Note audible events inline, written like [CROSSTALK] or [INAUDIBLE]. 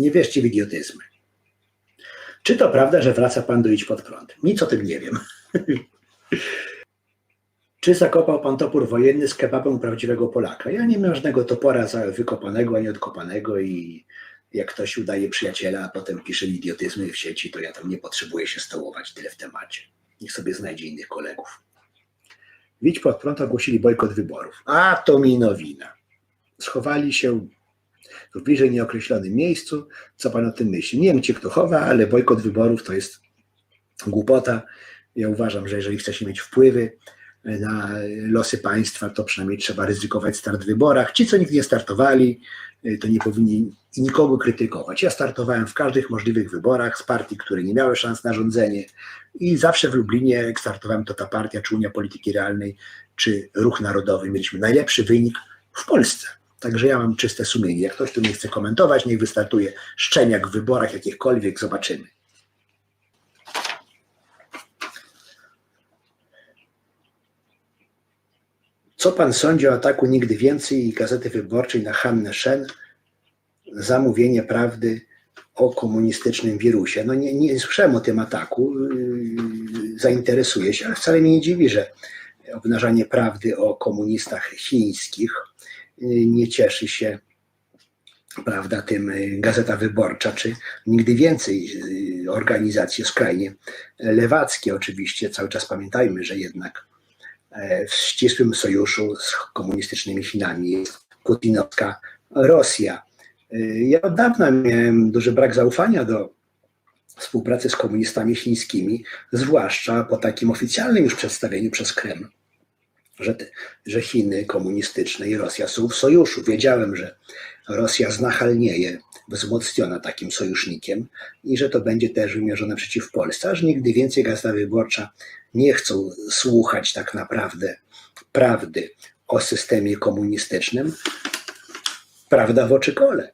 Nie wierzcie w idiotyzmy. Czy to prawda, że wraca pan do Idź Pod Prąd? Nic o tym nie wiem. [LAUGHS] Czy zakopał pan topór wojenny z kebabem prawdziwego Polaka? Ja nie mam żadnego topora za- wykopanego ani odkopanego i jak ktoś udaje przyjaciela, a potem pisze idiotyzmy w sieci, to ja tam nie potrzebuję się stołować tyle w temacie. Niech sobie znajdzie innych kolegów. Widź pod prąd ogłosili bojkot wyborów. A to mi nowina. Schowali się w bliżej nieokreślonym miejscu. Co pan o tym myśli? Nie wiem, gdzie kto chowa, ale bojkot wyborów to jest głupota. Ja uważam, że jeżeli chce się mieć wpływy na losy państwa, to przynajmniej trzeba ryzykować start w wyborach. Ci, co nigdy nie startowali, to nie powinni nikogo krytykować. Ja startowałem w każdych możliwych wyborach z partii, które nie miały szans na rządzenie i zawsze w Lublinie, jak startowałem, to ta partia, czy Unia Polityki Realnej, czy Ruch Narodowy, mieliśmy najlepszy wynik w Polsce. Także ja mam czyste sumienie. Jak ktoś tu nie chce komentować, niech wystartuje szczeniak w wyborach jakichkolwiek, zobaczymy. Co pan sądzi o ataku Nigdy Więcej i Gazety Wyborczej na Hannę Szen? Zamówienie prawdy o komunistycznym wirusie. No nie, nie słyszałem o tym ataku, yy, zainteresuję się, ale wcale mnie nie dziwi, że obnażanie prawdy o komunistach chińskich nie cieszy się prawda, tym yy, Gazeta Wyborcza, czy nigdy więcej yy, organizacje skrajnie lewackie oczywiście. Cały czas pamiętajmy, że jednak e, w ścisłym sojuszu z komunistycznymi Chinami jest putinowska Rosja. Y, Ja od dawna miałem duży brak zaufania do współpracy z komunistami chińskimi, zwłaszcza po takim oficjalnym już przedstawieniu przez Kreml, że, że Chiny komunistyczne i Rosja są w sojuszu. Wiedziałem, że Rosja znachalnieje, wzmocniona takim sojusznikiem i że to będzie też wymierzone przeciw Polsce, aż nigdy więcej Gazeta Wyborcza nie chcą słuchać tak naprawdę prawdy o systemie komunistycznym, prawda w oczy kole.